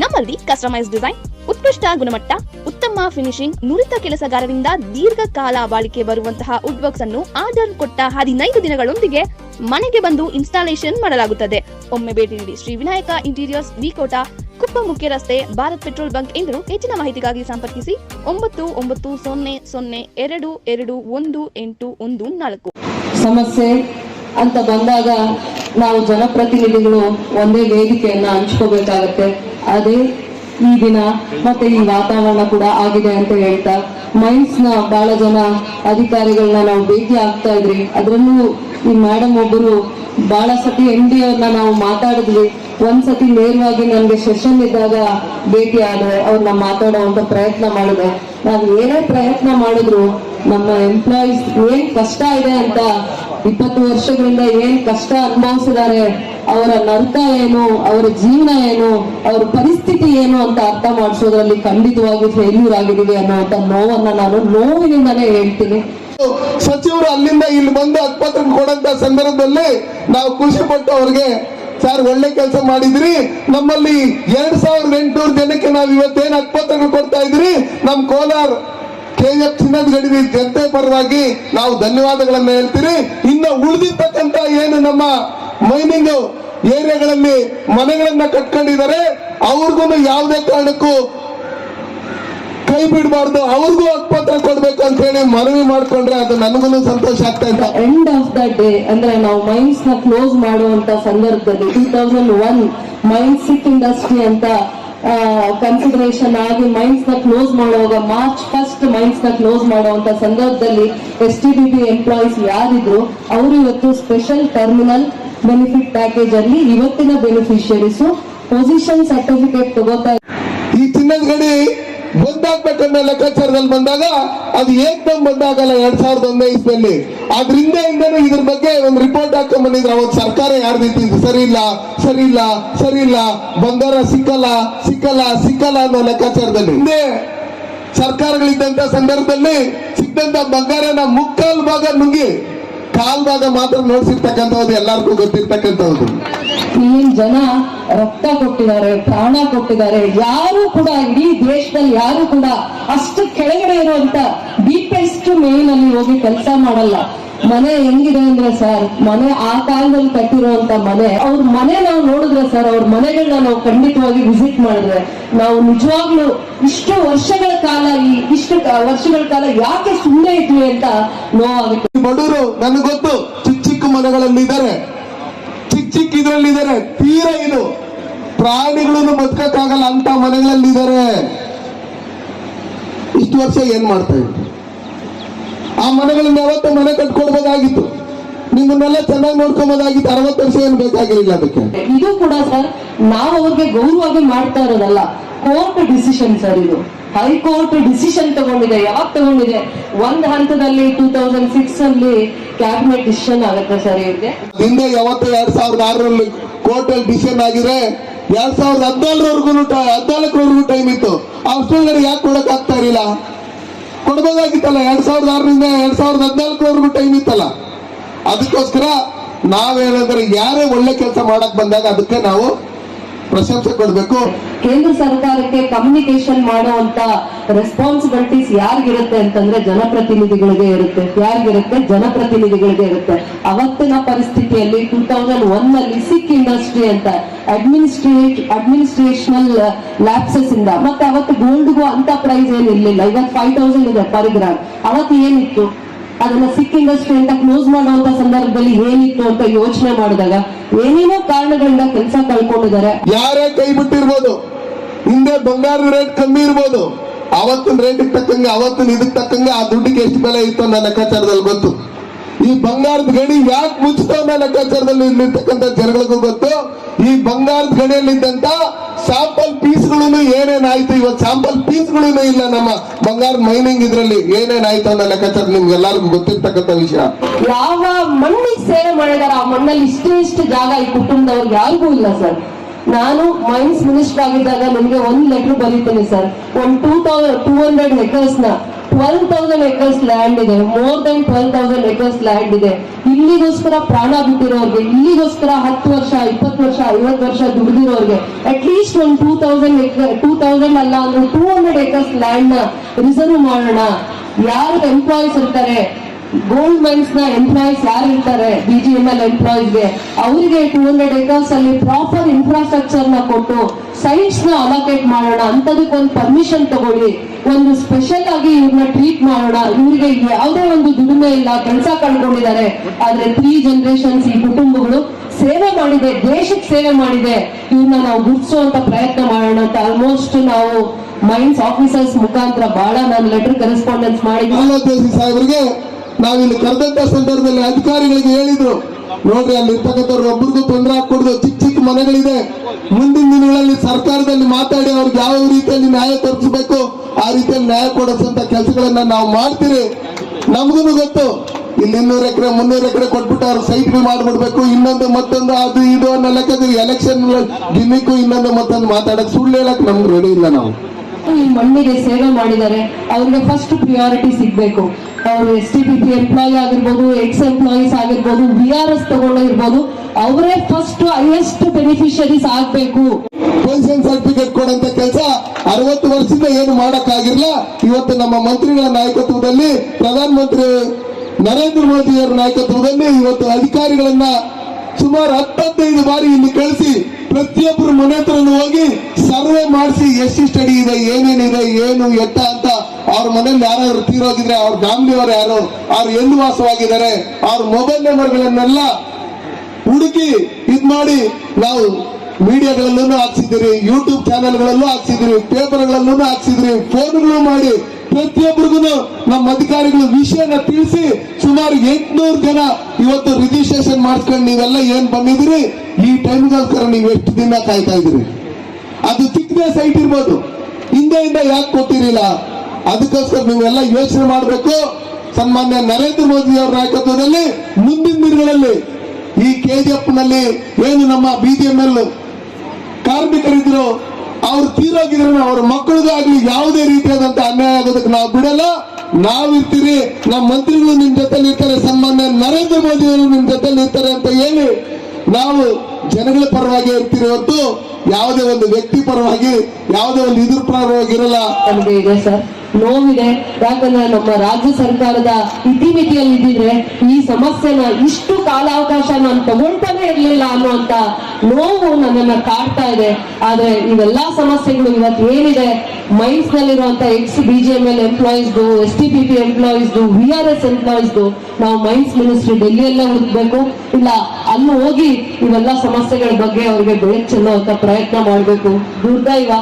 ನಮ್ಮಲ್ಲಿ customise design ಉತ್ಕೃಷ್ಟ ಗುಣಮಟ್ಟ, ಉತ್ತಮ ಫಿನಿಶಿಂಗ್ ನುರಿತ ಕೆಲಸಗಾರರಿಂದ ದೀರ್ಘಕಾಲ ಬಾಳಿಕೆ ಬರುವಂತಹ ವುಡ್ ವರ್ಕ್ಸ್ ಅನ್ನು ಆರ್ಡರ್ ಕೊಟ್ಟ ಹದಿನೈದು ದಿನಗಳೊಂದಿಗೆ ಮನೆಗೆ ಬಂದು ಇನ್ಸ್ಟಾಲೇಷನ್ ಮಾಡಲಾಗುತ್ತದೆ. ಒಮ್ಮೆ ಭೇಟಿ ನೀಡಿ ಶ್ರೀ ವಿನಾಯಕ ಇಂಟೀರಿಯರ್ಸ್ ವಿಕೋಟ ಕುಪ್ಪ ಮುಖ್ಯ ರಸ್ತೆ, ಭಾರತ್ ಪೆಟ್ರೋಲ್ ಬಂಕ್ ಎಂದರು. ಹೆಚ್ಚಿನ ಮಾಹಿತಿಗಾಗಿ ಸಂಪರ್ಕಿಸಿ ಒಂಬತ್ತು ಒಂಬತ್ತು ಸೊನ್ನೆ ಸೊನ್ನೆ ಎರಡು ಎರಡು ಒಂದು ಎಂಟು ಒಂದು ನಾಲ್ಕು. ಸಮಸ್ಯೆ ಅಂತ ಬಂದಾಗ ನಾವು ಜನಪ್ರತಿನಿಧಿಗಳು ಒಂದೇ ವೇದಿಕೆಯನ್ನ ಹಂಚ್ಕೋಬೇಕಾಗತ್ತೆ. ಅದೇ ಈ ದಿನ ಮತ್ತೆ ಈ ವಾತಾವರಣ ಕೂಡ ಆಗಿದೆ ಅಂತ ಹೇಳ್ತಾ, ಮೈನ್ಸ್ನ ಬಹಳ ಜನ ಅಧಿಕಾರಿಗಳನ್ನ ನಾವು ಭೇಟಿ ಆಗ್ತಾ ಇದ್ರಿ. ಅದ್ರಲ್ಲೂ ಈ ಮೇಡಮ್ ಒಬ್ಬರು ಬಹಳ ಸತಿ ಎಂ ಡಿ ಅವ್ರನ್ನ ನಾವು ಮಾತಾಡಿದ್ವಿ. ಒಂದ್ಸತಿ ನೇರವಾಗಿ ನನ್ಗೆ ಸೆಷನ್ ಇದ್ದಾಗ ಭೇಟಿ ಆದ್ರೆ ಅವ್ರನ್ನ ಮಾತಾಡುವಂತ ಪ್ರಯತ್ನ ಮಾಡಿದೆ. ನಾವು ಏನೇ ಪ್ರಯತ್ನ ಮಾಡಿದ್ರು ನಮ್ಮ ಎಂಪ್ಲಾಯೀಸ್ ಏನ್ ಕಷ್ಟ ಇದೆ ಅಂತ ಇಪ್ಪತ್ತು ವರ್ಷಗಳಿಂದ ಏನ್ ಕಷ್ಟ ಅನುಭವಿಸಿದ್ದಾರೆ, ಅವರ ನರ್ಕ ಏನು, ಅವರ ಜೀವನ ಏನು, ಅವರ ಪರಿಸ್ಥಿತಿ ಏನು ಅಂತ ಅರ್ಥ ಮಾಡಿಸೋದ್ರಲ್ಲಿ ಖಂಡಿತವಾಗಿ ಫೇಲ್ಯೂರ್ ಆಗಿದ್ದೀವಿ ಅನ್ನೋಂಥ ನೋವನ್ನ ನಾನು ನೋವಿನಿಂದಾನೇ ಹೇಳ್ತೀನಿ. ಸಚಿವರು ಅಲ್ಲಿಂದ ಇಲ್ಲಿ ಬಂದು ಹಕ್ಪತ್ರ ಕೊಡಂತ ಸಂದರ್ಭದಲ್ಲಿ ನಾವು ಖುಷಿ ಪಟ್ಟು ಅವ್ರಿಗೆ, ಸರ್, ಒಳ್ಳೆ ಕೆಲಸ ಮಾಡಿದ್ರಿ. ನಮ್ಮಲ್ಲಿ ಎರಡ್ ಸಾವಿರದ ಎಂಟುನೂರು ಜನಕ್ಕೆ ನಾವು ಇವತ್ತೇನು ಹಕ್ಪತ್ರ ಕೊಡ್ತಾ ಇದ್ರಿ? ನಮ್ ಕೋಲಾರ ಕೆಎಫ್ ಚಿನ್ನದ ಗಡಿ ಜನತೆ ಪರವಾಗಿ ನಾವು ಧನ್ಯವಾದಗಳನ್ನ ಹೇಳ್ತೀರಿ. ಇನ್ನು ಉಳಿದಿರ್ತಕ್ಕಂತ ಏನು ನಮ್ಮ ಮೈನಿಂಗ್ ಏರಿಯಾಗಳಲ್ಲಿ ಮನೆಗಳನ್ನ ಕಟ್ಕೊಂಡಿದ್ದಾರೆ ಅವ್ರಿಗೂ ಯಾವುದೇ ಕಾರಣಕ್ಕೂ ಕೈ ಬಿಡಬಾರ್ದು, ಅವ್ರಿಗೂ ಹಕ್ಪತ್ರ ಕೊಡ್ಬೇಕು ಅಂತ ಹೇಳಿ ಮನವಿ ಮಾಡ್ಕೊಂಡ್ರೆ ಅದು ನನಗೂ ಸಂತೋಷ ಆಗ್ತಾ ಇದೆ. ಎಂಡ್ ಆಫ್ ದ ಡೇ ಅಂದ್ರೆ ನಾವು ಮೈನ್ಸ್ನ ಕ್ಲೋಸ್ ಮಾಡುವಂತ ಸಂದರ್ಭದಲ್ಲಿ two thousand one mines industry ಅಂತ ಕನ್ಸಿಡರೇಷನ್ ಆಗಿ ಮೈನ್ಸ್ನ ಕ್ಲೋಸ್ ಮಾಡುವಾಗ ಮಾರ್ಚ್ ಫಸ್ಟ್ ಮೈನ್ಸ್ನ ಕ್ಲೋಸ್ ಮಾಡುವಂತ ಸಂದರ್ಭದಲ್ಲಿ S T D B employees ಯಾರಿದ್ರು, ಅವರು ಇವತ್ತು ಸ್ಪೆಷಲ್ ಟರ್ಮಿನಲ್ ಬೆನಿಫಿಟ್ ಪ್ಯಾಕೇಜ್ ಅಲ್ಲಿ ಇವತ್ತಿನ ಬೆನಿಫಿಷಿಯರೀಸ್ ಪೊಸಿಷನ್ ಸರ್ಟಿಫಿಕೇಟ್ ತಗೋತಾ ಈ ತಿನ್ನದ ಬಂದಾಗ್ಬೇಕನ್ನೋ ಲೆಕ್ಕಾಚಾರದಲ್ಲಿ ಬಂದಾಗ ಅದು ಏಕ್ದಮ್ ಬಂದಾಗಲ್ಲ ಎರಡ್ ಸಾವಿರದ ಒಂದೇ ಇಸ್ನಲ್ಲಿ ಹಿಂದೆಯಿಂದನೂ ಇದ್ರ ಬಗ್ಗೆ ಒಂದು ರಿಪೋರ್ಟ್ ಹಾಕೊಂಡ್ ಬಂದಿದ್ರು ಅವತ್ತು ಸರ್ಕಾರ ಯಾರ ರೀತಿ ಸರಿ ಇಲ್ಲ ಸರಿ ಇಲ್ಲ ಸರಿ ಇಲ್ಲ ಬಂಗಾರ ಸಿಕ್ಕಲ್ಲ ಸಿಕ್ಕಲ್ಲ ಸಿಕ್ಕಲ್ಲ ಅನ್ನೋ ಲೆಕ್ಕಾಚಾರದಲ್ಲಿ. ಹಿಂದೆ ಸರ್ಕಾರಗಳಿದ್ದಂತ ಸಂದರ್ಭದಲ್ಲಿ ಸಿಕ್ಕಂತ ಬಂಗಾರನ ಮುಕ್ಕಾಲ್ ಭಾಗ ನುಂಗಿ ಕಾಲ್ ಭಾಗ ಮಾತ್ರ ನೋಡ್ಸಿರ್ತಕ್ಕಂಥದ್ದು ಎಲ್ಲರಿಗೂ ಗೊತ್ತಿರ್ತಕ್ಕಂಥದ್ದು ಏನ್ ಜನ ರಕ್ತ ಕೊಟ್ಟಿದ್ದಾರೆ, ಪ್ರಾಣ ಕೊಟ್ಟಿದ್ದಾರೆ, ಯಾರು ಕೂಡ, ಇಡೀ ದೇಶದಲ್ಲಿ ಯಾರು ಕೂಡ ಅಷ್ಟು ಕೆಳಗಡೆ ಇರುವಂತ ಡೀಪೆಸ್ಟ್ ಮೇನ್ ಅಲ್ಲಿ ಹೋಗಿ ಕೆಲಸ ಮಾಡಲ್ಲ. ಮನೆ ಹೆಂಗಿದೆ ಅಂದ್ರೆ ಸರ್, ಮನೆ ಆ ಕಾಲದಲ್ಲಿ ಕಟ್ಟಿರುವಂತ ಮನೆ, ಅವ್ರ ಮನೆ ನಾವು ನೋಡಿದ್ರೆ ಸರ್, ಅವ್ರ ಮನೆಗಳನ್ನ ನಾವು ಖಂಡಿತವಾಗಿ ವಿಸಿಟ್ ಮಾಡಿದ್ರೆ, ನಾವು ನಿಜವಾಗ್ಲೂ ಇಷ್ಟು ವರ್ಷಗಳ ಕಾಲ ಈ, ಇಷ್ಟು ವರ್ಷಗಳ ಕಾಲ ಯಾಕೆ ಸುಮ್ಮನೆ ಇದ್ವಿ ಅಂತ ನೋವಾಗುತ್ತೆ. ಬಡವರು ನನಗೆ ಗೊತ್ತು, ಚಿಕ್ಕ ಚಿಕ್ಕ ಮನೆಗಳಲ್ಲಿ ಇದ್ದಾರೆ ಚಿಕ್ಕ ಚಿಕ್ಕ ಇದರಲ್ಲಿ ಇದ್ದಾರೆ ತೀರ ಇದು. ಪ್ರಾಣಿಗಳನ್ನು ಬದುಕಕ್ಕಾಗಲ್ಲ ಅಂತ ಮನೆಗಳಲ್ಲಿ ಇದ್ದಾರೆ ಇಷ್ಟು ವರ್ಷ ಏನ್ ಮಾಡ್ತಾ ಇದ್ರು? ಆ ಮನೆಗಳನ್ನ ಯಾವತ್ತೂ ಮನೆ ಕಟ್ಕೊಡ್ಬೋದಾಗಿತ್ತು. ನಿಮ್ಮನ್ನೆಲ್ಲ ಚೆನ್ನಾಗಿ ನೋಡ್ಕೊಬೋದಾಗಿತ್ತು, ಅರವತ್ತು ವರ್ಷ ಏನ್ ಬೇಕಾಗಿರಲಿಲ್ಲ ಅದಕ್ಕೆ? ಇದು ಕೂಡ ಸರ್, ನಾವು ಅವ್ರಿಗೆ ಗೌರವವಾಗಿ ಮಾಡ್ತಾ ಇರೋದಲ್ಲ, ಕೋರ್ಟ್ ಡಿಸಿಷನ್ ಸರ್ ಇದು. ಹೈಕೋರ್ಟ್ ಡಿಸಿಷನ್ ತಗೊಂಡಿದೆ, ಯಾವಾಗ ತಗೊಂಡಿದೆ? ಒಂದ್ ಹಂತದಲ್ಲಿ ಟೂ ತೌಸಂಡ್ ಸಿಕ್ಸ್ ಅಲ್ಲಿ ಕ್ಯಾಬಿನೆಟ್ ಡಿಸಿಷನ್ ಆಗುತ್ತೆ ಸರ್ ಇವ್ರಿಗೆ. ಹಿಂದೆ ಯಾವತ್ತು ಎರಡ್ ಸಾವಿರದ ಆರರಲ್ಲಿ ಕೋರ್ಟ್ ಅಲ್ಲಿ ಡಿಸಿಷನ್ ಆಗಿದೆ ಎರಡ್ ಸಾವಿರದ ಹದಿನಾಲ್ಕರವರೆಗೂ ಹದಿನಾಲ್ಕರವರೆಗೂ ಟೈಮ್ ಇತ್ತು. ಅಷ್ಟೊಳಗಡೆ ಯಾಕೆ ಕೊಡಕ್ ಆಗ್ತಾ ಇರಲಿಲ್ಲ? ಕೊಡ್ಬೋದಾಗಿತ್ತಲ್ಲ ಎರಡ್ ಸಾವಿರದ ಆರರಿಂದ ಎರಡ್ ಸಾವಿರದ ಹದಿನಾಲ್ಕರವರೆಗೂ ಟೈಮ್ ಇತ್ತಲ್ಲ. ಅದಕ್ಕೋಸ್ಕರ ನಾವೇನಂದ್ರೆ ಯಾರೇ ಒಳ್ಳೆ ಕೆಲಸ ಮಾಡಕ್ ಬಂದಾಗ ಅದಕ್ಕೆ ನಾವು ಪ್ರಶಂಸೆ ಕೊಡಬೇಕು. ಕೇಂದ್ರ ಸರ್ಕಾರಕ್ಕೆ ಕಮ್ಯುನಿಕೇಶನ್ ಮಾಡುವಂತ ರೆಸ್ಪಾನ್ಸಿಬಿಲಿಟೀಸ್ ಯಾರಿಗಿರುತ್ತೆ ಅಂತಂದ್ರೆ ಜನಪ್ರತಿನಿಧಿಗಳಿಗೆ ಇರುತ್ತೆ. ಯಾರಿಗಿರುತ್ತೆ? ಜನಪ್ರತಿನಿಧಿಗಳಿಗೆ ಇರುತ್ತೆ. ಅವತ್ತಿನ ಪರಿಸ್ಥಿತಿಯಲ್ಲಿ ಟೂ ತೌಸಂಡ್ ಒನ್ನಲ್ಲಿ ಸಿಕ್ ಇಂಡಸ್ಟ್ರಿ ಅಂತ ಅಡ್ಮಿನಿಸ್ಟ್ರೇಟ್ ಅಡ್ಮಿನಿಸ್ಟ್ರೇಷನಲ್ ಲ್ಯಾಪ್ಸಸ್ ಇಂದ. ಮತ್ತೆ ಅವತ್ತು ಗೋಲ್ಡ್ಗೂ ಅಂತ ಪ್ರೈಸ್ ಏನಿರ್ಲಿಲ್ಲ. ಇವತ್ತು ಫೈವ್ ತೌಸಂಡ್ ಇದೆ ಪರ್ ಗ್ರಾಮ್ ಅವತ್ತು ಏನಿತ್ತು? ಅದನ್ನ ಇಂಡಸ್ಟ್ರಿ ಅಂತ ಕ್ಲೋಸ್ ಮಾಡುವಂತ ಸಂದರ್ಭದಲ್ಲಿ ಏನಿತ್ತು ಅಂತ ಯೋಚನೆ ಮಾಡಿದಾಗ ಏನೇನೋ ಕಾರಣಗಳಿಂದ ಕೆಲಸ ಕಳ್ಕೊಂಡಿದ್ದಾರೆ. ಯಾರೇ ಕೈ ಬಿಟ್ಟಿರ್ಬೋದು, ಹಿಂದೆ ಬಂಗಾರದ ರೇಟ್ ಕಮ್ಮಿ ಇರ್ಬೋದು, ಅವತ್ತಿನ ರೇಟ್ ತಕ್ಕಂಗೆ, ಅವತ್ತಿನ ಇದಕ್ಕೆ ತಕ್ಕಂಗೆ ಆ ದುಡ್ಡಿಗೆ ಎಷ್ಟು ಬೆಲೆ ಇತ್ತು ಅನ್ನೋ ಲೆಕ್ಕಾಚಾರದಲ್ಲಿ ಗೊತ್ತು. ಈ ಬಂಗಾರದ ಗಣಿ ಯಾಕೆ ಮುಚ್ಚಿತು ಅನ್ನೋ ಲೆಕ್ಕಾಚಾರದಲ್ಲಿ ಇಲ್ಲಿರ್ತಕ್ಕಂಥ ಜನಗಳಿಗೂ ಗೊತ್ತು? ಈ ಬಂಗಾರದ ಗಣಿಯಲ್ಲಿದ್ದಂತ ಸ್ಯಾಂಪಲ್ ಪೀಸ್ಗಳು ಏನೇನಾಯ್ತು ಇವತ್ತು ಸ್ಯಾಂಪಲ್ ಪೀಸ್ಗಳು ಇಲ್ಲ ನಮ್ಮ ಬಂಗಾರ ಮೈನಿಂಗ್ ಇದ್ರಲ್ಲಿ ಏನೇನಾಯ್ತು ಅನ್ನೋ ಲೆಕ್ಕಾಚಾರ ನಿಮ್ಗೆ ಎಲ್ಲರಿಗೂ ಗೊತ್ತಿರ್ತಕ್ಕಂಥ ವಿಷಯ. ಯಾವ ಮಣ್ಣಿಗೆ ಸೇವೆ ಮಾಡಿದಾರ ಆ ಮಣ್ಣಲ್ಲಿ ಇಷ್ಟು ಇಷ್ಟು ಜಾಗ ಈ ಕುಟುಂಬದವ್ರಿಗೆ ಯಾರಿಗೂ ಇಲ್ಲ, ಸರ್. ನಾನು ಮೈನ್ಸ್ ಮಿನಿಸ್ಟರ್ ಆಗಿದ್ದಾಗ ನನಗೆ ಒಂದು ಲೆಟರ್ ಬರೀತೀನಿ, ಸರ್. ಒಂದು ಟೂ ತೌಸಂಡ್ ಟೂ ಹಂಡ್ರೆಡ್ನ ಟ್ವೆಲ್ ತೌಸಂಡ್ ಎಕರ್ಸ್ ಲ್ಯಾಂಡ್ ಇದೆ more than twelve thousand acres land ಇದೆ. ಇಲ್ಲಿಗೋಸ್ಕರ ಪ್ರಾಣ ಬಿಟ್ಟಿರೋರ್ಗೆ, ಇಲ್ಲಿಗೋಸ್ಕರ ಹತ್ತು ವರ್ಷ, ಇಪ್ಪತ್ತು ವರ್ಷ, ಐವತ್ತು ವರ್ಷ ದುಡಿದಿರೋರ್ಗೆ ಅಟ್ ಲೀಸ್ಟ್ ಒಂದು ಟೂ ತೌಸಂಡ್ ಟೂ ತೌಸಂಡ್ ಅಲ್ಲ ಅಂದ್ರೆ ಟೂ ಹಂಡ್ರೆಡ್ ಎಕರ್ಸ್ ಲ್ಯಾಂಡ್ನ ರಿಸರ್ವ್ ಮಾಡೋಣ. ಯಾರು ಎಂಪ್ಲಾಯೀಸ್ ಇರ್ತಾರೆ ಗೋಲ್ಡ್ ಮೈನ್ಸ್ನ ಎಂಪ್ಲಾಯೀಸ್ ಯಾರು ಇರ್ತಾರೆ? ಬಿ ಜಿ ಎಂ ಎಲ್ ಎಂಪ್ಲಾಯೀಸ್ಗೆ. ಅವರಿಗೆ ಟೂ ಹಂಡ್ರೆಡ್ ಏಕರ್ಸ್ ಅಲ್ಲಿ ಪ್ರಾಪರ್ ಇನ್ಫ್ರಾಸ್ಟ್ರಕ್ಚರ್ನ ಕೊಟ್ಟು ಸೈಟ್ಸ್ನ ಅಲೋಕೇಟ್ ಮಾಡೋಣ. ಅಂತದಕ್ಕೆ ಒಂದು ಪರ್ಮಿಷನ್ ತಗೊಳ್ಳಿ. ಒಂದು ಸ್ಪೆಷಲ್ ಆಗಿ ಇವ್ರನ್ನ ಟ್ರೀಟ್ ಮಾಡೋಣ. ಇವ್ರಿಗೆ ಯಾವುದೇ ಒಂದು ದುಡಿಮೆ ಇಲ್ಲ. ಕೆಲಸ ಕಳ್ಕೊಂಡಿದ್ದಾರೆ. ಆದ್ರೆ ತ್ರೀ ಜನರೇಷನ್ಸ್ ಈ ಕುಟುಂಬಗಳು ಸೇವೆ ಮಾಡಿದೆ. ದೇಶಕ್ಕೆ ಸೇವೆ ಮಾಡಿದೆ. ಇವ್ರನ್ನ ನಾವು ಗುರುತಿಸುವಂತ ಪ್ರಯತ್ನ ಮಾಡೋಣ ಅಂತ ಆಲ್ಮೋಸ್ಟ್ ನಾವು ಮೈನ್ಸ್ ಆಫೀಸರ್ಸ್ ಮುಖಾಂತರ ಬಹಳ ನಾನು ಲೆಟರ್ ಕರೆಸ್ಪಾಂಡೆನ್ಸ್ ಸಾಹೇಬ್ರಿಗೆ ನಾವಿಲ್ಲಿ ಕರೆದಂತ ಸಂದರ್ಭದಲ್ಲಿ ಅಧಿಕಾರಿಗಳಿಗೆ ಹೇಳಿದ್ರು. ನೋಡ್ರಿ, ಅಲ್ಲಿ ಇರ್ತಕ್ಕಂಥವ್ರು ಒಬ್ರಿಗೂ ತೊಂದರೆ ಹಾಕೊಡ್ದು ಚಿಕ್ಕ ಚಿಕ್ಕ ಮನೆಗಳಿದೆ. ಮುಂದಿನ ದಿನಗಳಲ್ಲಿ ಸರ್ಕಾರದಲ್ಲಿ ಮಾತಾಡಿ ಅವ್ರಿಗೆ ಯಾವ ರೀತಿಯಲ್ಲಿ ನ್ಯಾಯ ತರಿಸಬೇಕು, ಆ ರೀತಿಯಲ್ಲಿ ನ್ಯಾಯ ಕೊಡಿಸಂತ ಕೆಲಸಗಳನ್ನ ನಾವು ಮಾಡ್ತೀರಿ. ನಮ್ಗೂ ಗೊತ್ತು, ಇಲ್ಲಿ ಇನ್ನೂರು ಎಕರೆ, ಮುನ್ನೂರು ಎಕರೆ ಕೊಟ್ಬಿಟ್ಟು ಅವ್ರು ಸೈಟ್ ಮಾಡ್ಬಿಡ್ಬೇಕು. ಇನ್ನೊಂದು ಮತ್ತೊಂದು ಅದು ಇದು ಅನ್ನೋ ಲೆಕ್ಕದ ಎಲೆಕ್ಷನ್ ಗಿನ್ನಿಕ್ಕು ಇನ್ನೊಂದು ಮತ್ತೊಂದು ಮಾತಾಡಕ್ ಸುಳ್ಳು ಹೇಳಕ್ ನಮ್ಗೆ ರೆಡಿ ಇಲ್ಲ ನಾವು. ಈ ಮಣ್ಣಿಗೆ ಸೇವೆ ಮಾಡಿದ್ದಾರೆ ಅವ್ರಿಗೆ ಫಸ್ಟ್ ಪ್ರಿಯಾರಿಟಿ ಸಿಗ್ಬೇಕು. ಅವರು S T P P employee ಆಗಿರ್ಬೋದು ಎಕ್ಸ್ ಎಂಪ್ಲಾಯೀಸ್ ಆಗಿರ್ಬೋದು ಬಿ ಆರ್ ಎಸ್ ತಗೊಂಡಿರ್ಬೋದು, ಅವರೇ ಫಸ್ಟ್ ಹೈಯೆಸ್ಟ್ ಬೆನಿಫಿಷರೀಸ್ ಆಗ್ಬೇಕು. ಪೆನ್ಷನ್ ಸರ್ಟಿಫಿಕೇಟ್ ಕೊಡಂತ ಕೆಲಸ ಅರವತ್ತು ವರ್ಷದಿಂದ ಏನು ಮಾಡಕ್ಕಾಗಿರ್ಲ ಇವತ್ತು ನಮ್ಮ ಮಂತ್ರಿಗಳ ನಾಯಕತ್ವದಲ್ಲಿ ಪ್ರಧಾನ ಮಂತ್ರಿ ನರೇಂದ್ರ ಮೋದಿ ಅವರ ನಾಯಕತ್ವದಲ್ಲಿ ಇವತ್ತು ಅಧಿಕಾರಿಗಳನ್ನ ಸುಮಾರು ಹತ್ತೈದು ಬಾರಿ ಇಲ್ಲಿ ಕಳಿಸಿ ಪ್ರತಿಯೊಬ್ಬರು ಮನೆ ಹತ್ರ ಹೋಗಿ ಸರ್ವೆ ಮಾಡಿಸಿ ಎಷ್ಟು ಸ್ಟಡಿ ಇದೆ, ಏನೇನಿದೆ, ಏನು ಎತ್ತ ಅಂತ ಅವ್ರ ಮನೇಲಿ ಯಾರಾದ್ರು ತೀರೋಗಿದ್ರೆ ಅವ್ರ ಫ್ಯಾಮಿಲಿಯವರು ಯಾರು, ಅವ್ರು ಎಲ್ಲಿ ವಾಸವಾಗಿದ್ದಾರೆ, ಅವ್ರ ಮೊಬೈಲ್ ನಂಬರ್ಗಳನ್ನೆಲ್ಲ ಹುಡುಕಿ ಇದ್ ಮಾಡಿ ನಾವು ಮೀಡಿಯಾಗಳಲ್ಲೂ ಹಾಕ್ಸಿದಿರಿ ಯೂಟ್ಯೂಬ್ ಚಾನೆಲ್ಗಳಲ್ಲೂ ಹಾಕ್ಸಿದಿರಿ ಪೇಪರ್ಗಳಲ್ಲೂ ಹಾಕ್ಸಿದ್ರಿ ಫೋನ್ಗಳು ಮಾಡಿ ಪ್ರತಿಯೊಬ್ಬರಿಗೂ ನಮ್ಮ ಅಧಿಕಾರಿಗಳು ವಿಷಯನ ತಿಳಿಸಿ ಸುಮಾರು ಎಂಟ್ನೂರು ಜನ ಇವತ್ತು ರಿಜಿಸ್ಟ್ರೇಷನ್ ಮಾಡ್ಕೊಂಡು ನೀವೆಲ್ಲ ಏನ್ ಬಂದಿದ್ದೀರಿ? ಈ ಟೈಮ್ಗೋಸ್ಕರ ನೀವು ಎಷ್ಟು ದಿನ ಕಾಯ್ತಾ ಇದ್ದೀರಿ? ಅದು ಚಿಕ್ಕದೇ ಸೈಟ್ ಇರ್ಬೋದು. ಹಿಂದೆಯಿಂದ ಯಾಕೆ ಕೊಟ್ಟಿರಲಿಲ್ಲ? ಅದಕ್ಕೋಸ್ಕರ ನೀವೆಲ್ಲ ಯೋಚನೆ ಮಾಡಬೇಕು. ಸನ್ಮಾನ್ಯ ನರೇಂದ್ರ ಮೋದಿ ಅವರ ನಾಯಕತ್ವದಲ್ಲಿ ಮುಂದಿನ ದಿನಗಳಲ್ಲಿ ಈ ಕೆಜಿಎಫ್ನಲ್ಲಿ ಏನು ನಮ್ಮ ಬಿಜೆಪಿ ಕಾರ್ಮಿಕರಿದ್ರು ಅವ್ರು ತೀರೋಗಿದ್ರೆ ಅವ್ರ ಮಕ್ಕಳಿಗಾಗ್ಲಿ ಯಾವುದೇ ರೀತಿಯಾದಂತ ಅನ್ಯಾಯ ಆಗೋದಕ್ಕೆ ನಾವು ಬಿಡಲ್ಲ. ನಾವಿರ್ತೀರಿ ನಮ್ಮ ಮಂತ್ರಿಗಳು ನಿಮ್ ಜೊತೆಲಿ ಇರ್ತಾರೆ, ಸನ್ಮಾನ್ಯ ನರೇಂದ್ರ ಮೋದಿ ಅವರು ನಿಮ್ ಜೊತೆಲಿ ಇರ್ತಾರೆ ಅಂತ ಹೇಳಿ ನಾವು ಜನಗಳ ಪರವಾಗಿ ಇರ್ತೀರಿ ಹೊತ್ತು ಯಾವುದೇ ಒಂದು ವ್ಯಕ್ತಿ ಪರವಾಗಿ, ಯಾವುದೇ ಒಂದು ಇದ್ರ ಪರವಾಗಿ ಇರಲ್ಲ. ಇದೆ ಸರ್. ನೋವಿದೆ. ಯಾಕಂದ್ರೆ ನಮ್ಮ ರಾಜ್ಯ ಸರ್ಕಾರದ ಇತಿಮಿತಿಯಲ್ಲಿ ಇದ್ದಿದ್ರೆ ಈ ಸಮಸ್ಯೆನ ಇಷ್ಟು ಕಾಲಾವಕಾಶ ನಾನು ತಗೊಳ್ತಾನೆ ಇರ್ಲಿಲ್ಲ ಅನ್ನುವಂತ ನೋವು ನನ್ನನ್ನ ಕಾಡ್ತಾ ಇದೆ. ಆದ್ರೆ ಇವೆಲ್ಲಾ ಸಮಸ್ಯೆಗಳು ಇವತ್ತು ಏನಿದೆ? Mines ನಲ್ಲಿರುವಂತ ex B G M L ಎಂಪ್ಲಾಯೀಸ್ದು S T P P ಎಂಪ್ಲಾಯೀಸ್ದು ವಿ ಆರ್ ಎಸ್ ಎಂಪ್ಲಾಯೀಸ್ದು ನಾವು ಮೈನ್ಸ್ ಮಿನಿಸ್ಟ್ರಿ ಡೆಲ್ಲಿಯಲ್ಲೇ ಹುಡುಕ್ಬೇಕು. ಇಲ್ಲ, ಅಲ್ಲಿ ಹೋಗಿ ಇವೆಲ್ಲ ಸಮಸ್ಯೆಗಳ ಬಗ್ಗೆ ಅವ್ರಿಗೆ ಬೆಳಕು ಅಂತ ಪ್ರಯತ್ನ ಮಾಡಬೇಕು. ದುರ್ದೈವ.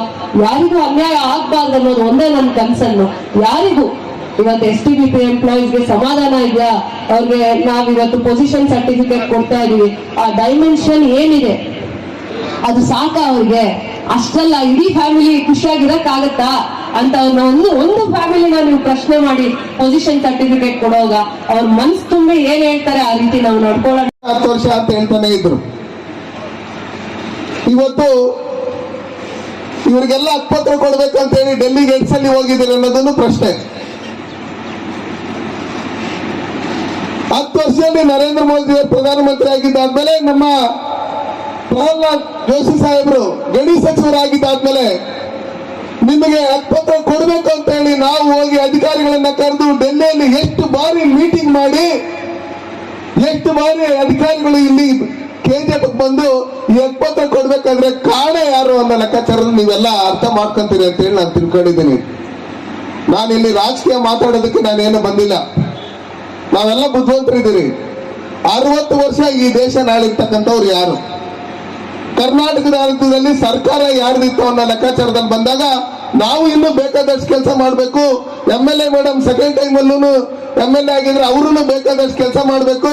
ಯಾರಿಗೂ ಅನ್ಯಾಯ ಆಗ್ಬಾರ್ದು ಅನ್ನೋದು ಒಂದೇ ನನ್ನ ಕನ್ಸನ್ನು. ಯಾರಿಗೂ ಇವತ್ತು ಎಸ್ ಟಿ ಬಿ ಪಿ ಎಂಪ್ಲಾಯೀಸ್ಗೆ ಸಮಾಧಾನ ಇದೆಯಾ? ಅವ್ರಿಗೆ ನಾವ್ ಇವತ್ತು ಪೊಸಿಷನ್ ಸರ್ಟಿಫಿಕೇಟ್ ಕೊಡ್ತಾ ಇದೀವಿ. ಆ ಡೈಮೆನ್ಷನ್ ಏನಿದೆ? ಅದು ಸಾಕ ಅವ್ರಿಗೆ? ಅಷ್ಟಲ್ಲ, ಇಡೀ ಫ್ಯಾಮಿಲಿ ಖುಷಿಯಾಗಿರಕ್ಕಾಗತ್ತಾ? ಅಂತ ಅವ್ರನ್ನ ಒಂದು ಒಂದು ಫ್ಯಾಮಿಲಿನ ನೀವು ಪ್ರಶ್ನೆ ಮಾಡಿ ಪೊಸಿಷನ್ ಸರ್ಟಿಫಿಕೇಟ್ ಕೊಡೋವಾಗ ಅವ್ರ ಮನ್ಸ್ ತುಂಬಿ ಏನ್ ಹೇಳ್ತಾರೆ ಆ ರೀತಿ ನಾವು ನಡ್ಕೊಳ್ಳೋಣ. ಹತ್ತು ವರ್ಷ ಅಂತ ಹೇಳ್ತಾನೆ ಇದ್ರು ಇವತ್ತು ಇವರಿಗೆಲ್ಲ ಅಪ್ಪತ್ರ ಕೊಡ್ಬೇಕು ಅಂತ ಹೇಳಿ ಡೆಲ್ಲಿ ಗೇಟ್ಸ್ ಅಲ್ಲಿ ಹೋಗಿದ್ದೀರಿ ಅನ್ನೋದನ್ನು ಪ್ರಶ್ನೆ. ಹತ್ತು ವರ್ಷದಲ್ಲಿ ನರೇಂದ್ರ ಮೋದಿ ಪ್ರಧಾನಮಂತ್ರಿ ಆಗಿದ್ದಾದ್ಮೇಲೆ ನಮ್ಮ ಪ್ರಹ್ಲಾದ್ ಜೋಶಿ ಸಾಹೇಬರು ಗಡಿ ಸಚಿವರಾಗಿದ್ದಾದ್ಮೇಲೆ ನಿಮಗೆ ಹಕ್ಕುಪತ್ರ ಕೊಡಬೇಕು ಅಂತ ಹೇಳಿ ನಾವು ಹೋಗಿ ಅಧಿಕಾರಿಗಳನ್ನ ಕರೆದು ಡೆಲ್ಲಿಯಲ್ಲಿ ಎಷ್ಟು ಬಾರಿ ಮೀಟಿಂಗ್ ಮಾಡಿ, ಎಷ್ಟು ಬಾರಿ ಅಧಿಕಾರಿಗಳು ಇಲ್ಲಿ ಕೆಜಿಎಫ್ ಬಂದು ಹಕ್ಕುಪತ್ರ ಕೊಡ್ಬೇಕಾದ್ರೆ ಕಾರಣ ಯಾರು ಅನ್ನೋ ಲೆಕ್ಕಾಚಾರ ನೀವೆಲ್ಲ ಅರ್ಥ ಮಾಡ್ಕೊಂತೀರಿ ಅಂತ ಹೇಳಿ ನಾನು ತಿಳ್ಕೊಂಡಿದ್ದೀನಿ. ನಾನಿಲ್ಲಿ ರಾಜಕೀಯ ಮಾತಾಡೋದಕ್ಕೆ ನಾನೇನು ಬಂದಿಲ್ಲ. ನಾವೆಲ್ಲ ಬುದ್ಧಿವಂತರಿದ್ದೀರಿ ಅರವತ್ತು ವರ್ಷ ಈ ದೇಶ ನಾಳಿರ್ತಕ್ಕಂಥವ್ರು ಯಾರು? ಕರ್ನಾಟಕದ ಹಂತದಲ್ಲಿ ಸರ್ಕಾರ ಯಾರ್ದಿತ್ತು ಅನ್ನೋ ಲೆಕ್ಕಾಚಾರದಲ್ಲಿ ಬಂದಾಗ ನಾವು ಇನ್ನೂ ಬೇಕಾದಷ್ಟು ಕೆಲಸ ಮಾಡಬೇಕು. M L A madam second time ಅಲ್ಲೂ ಎಂ ಎಲ್ ಎ ಆಗಿದ್ರೆ ಅವರು ಬೇಕಾದಷ್ಟು ಕೆಲಸ ಮಾಡಬೇಕು.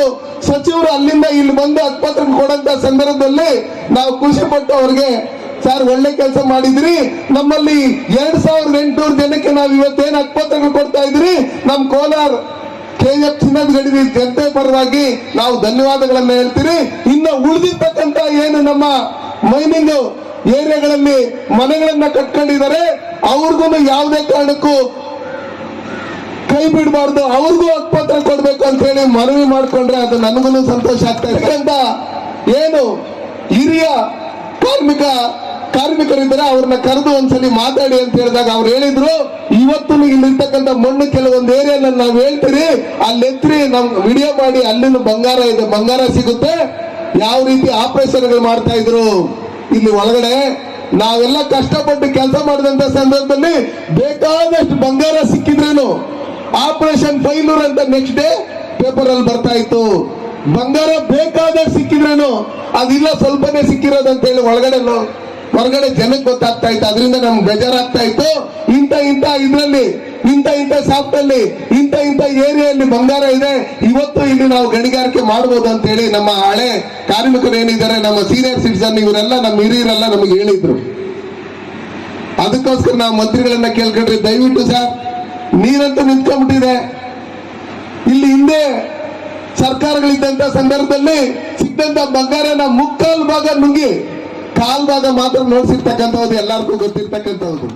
ಸಚಿವರು ಅಲ್ಲಿಂದ ಇಲ್ಲಿ ಬಂದು ಆಸ್ಪತ್ರೆ ಕೊಡಂತ ಸಂದರ್ಭದಲ್ಲಿ ನಾವು ಖುಷಿ ಪಟ್ಟು ಅವ್ರಿಗೆ, ಸರ್ ಒಳ್ಳೆ ಕೆಲಸ ಮಾಡಿದ್ರಿ. ನಮ್ಮಲ್ಲಿ ಎರಡ್ ಸಾವಿರದ ಎಂಟುನೂರು ಜನಕ್ಕೆ ನಾವು ಇವತ್ತೇನು ಹಕ್ಕುಪತ್ರಗಳು ಕೊಡ್ತಾ ಇದ್ರಿ? ನಮ್ ಕೋಲಾರ ಚಿನ್ನದ ಗಡಿ ಜನತೆ ಪರವಾಗಿ ನಾವು ಧನ್ಯವಾದಗಳನ್ನ ಹೇಳ್ತೀರಿ. ಇನ್ನು ಉಳಿದಿರ್ತಕ್ಕಂತ ಏನು ನಮ್ಮ ಮೈನಿಂಗ್ ಏರಿಯಾಗಳಲ್ಲಿ ಮನೆಗಳನ್ನ ಕಟ್ಕೊಂಡಿದ್ದಾರೆ, ಅವ್ರಿಗೂ ಯಾವುದೇ ಕಾರಣಕ್ಕೂ ಕೈ ಬಿಡಬಾರ್ದು, ಅವ್ರಿಗೂ ಹಕ್ಪತ್ರ ಕೊಡ್ಬೇಕು ಅಂತ ಹೇಳಿ ಮನವಿ ಮಾಡ್ಕೊಂಡ್ರೆ ಅದು ನನಗೂ ಸಂತೋಷ ಆಗ್ತಾ ಇದೆ. ಏನು ಹಿರಿಯ ಕಾರ್ಮಿಕ ಕಾರ್ಮಿಕರಿದ್ದಾರೆ ಅವ್ರನ್ನ ಕರೆದು ಒಂದ್ಸಲಿ ಮಾತಾಡಿ ಅಂತ ಹೇಳಿದಾಗ ಅವ್ರು ಹೇಳಿದ್ರು, ಇವತ್ತು ಇಲ್ಲಿರ್ತಕ್ಕಂಥ ಮಣ್ಣು ಕೆಲವೊಂದು ಏರಿಯಾದಲ್ಲಿ ನಾವು ಹೇಳ್ತೀರಿ, ಅಲ್ಲಿ ಎತ್ರಿ ನಮ್ ವಿಡಿಯೋ ಮಾಡಿ, ಅಲ್ಲಿನ ಬಂಗಾರ ಇದೆ, ಬಂಗಾರ ಸಿಗುತ್ತೆ. ಯಾವ ರೀತಿ ಆಪರೇಷನ್ಗಳು ಮಾಡ್ತಾ ಇದ್ರು? ಇಲ್ಲಿ ಒಳಗಡೆ, ನಾವೆಲ್ಲ ಕಷ್ಟಪಟ್ಟು ಕೆಲಸ ಮಾಡಿದಂತ ಸಂದರ್ಭದಲ್ಲಿ ಬೇಕಾದಷ್ಟು ಬಂಗಾರ ಸಿಕ್ಕಿದ್ರೇನು? ಆಪರೇಷನ್ ಫೈಲೂರ್ ಅಂತ ನೆಕ್ಸ್ಟ್ ಡೇ ಪೇಪರ್ ಅಲ್ಲಿ ಬರ್ತಾ ಇತ್ತು. ಬಂಗಾರ ಬೇಕಾದಷ್ಟು ಸಿಕ್ಕಿದ್ರೇನು? ಅದಿಲ್ಲ, ಸ್ವಲ್ಪನೇ ಸಿಕ್ಕಿರೋದು ಅಂತ ಹೇಳಿ ಒಳಗಡೆ ಹೊರಗಡೆ ಜನಕ್ಕೆ ಗೊತ್ತಾಗ್ತಾ ಇತ್ತು. ಅದರಿಂದ ನಮ್ಗೆ ಬೇಜಾರಾಗ್ತಾ ಇತ್ತು. ಇಂಥ ಇಂಥ ಇದರಲ್ಲಿ, ಇಂಥ ಇಂಥ ಶಾಪ್ ಅಲ್ಲಿ ಇಂಥ ಇಂಥ ಏರಿಯಲ್ಲಿ ಬಂಗಾರ ಇದೆ. ಇವತ್ತು ಇಲ್ಲಿ ನಾವು ಗಣಿಗಾರಿಕೆ ಮಾಡಬಹುದು ಅಂತ ಹೇಳಿ ನಮ್ಮ ಹಳೆ ಕಾರ್ಮಿಕರು ಏನಿದ್ದಾರೆ, ನಮ್ಮ ಸೀನಿಯರ್ ಸಿಟಿಸನ್ ಇವರೆಲ್ಲ, ನಮ್ಮ ಹಿರಿಯರೆಲ್ಲ ನಮಗೆ ಹೇಳಿದ್ರು. ಅದಕ್ಕೋಸ್ಕರ ನಾವು ಮಂತ್ರಿಗಳನ್ನ ಕೇಳ್ಕೊಂಡ್ರಿ. ದಯವಿಟ್ಟು ಸರ್, ನೀರಂತೂ ನಿಂತ್ಕೊಂಡ್ಬಿಟ್ಟಿದೆ. ಇಲ್ಲಿ ಹಿಂದೆ ಸರ್ಕಾರಗಳಿದ್ದಂತ ಸಂದರ್ಭದಲ್ಲಿ ಸಿಕ್ಕಂತ ಬಂಗಾರನ ಮುಕ್ಕಾಲು ಭಾಗ ನುಂಗಿ ಕಾಲ್ ಭಾಗ ಮಾತ್ರ ನೋಡ್ಸಿರ್ತಕ್ಕಂಥದ್ದು ಎಲ್ಲರಿಗೂ ಗೊತ್ತಿರ್ತಕ್ಕಂಥದ್ದು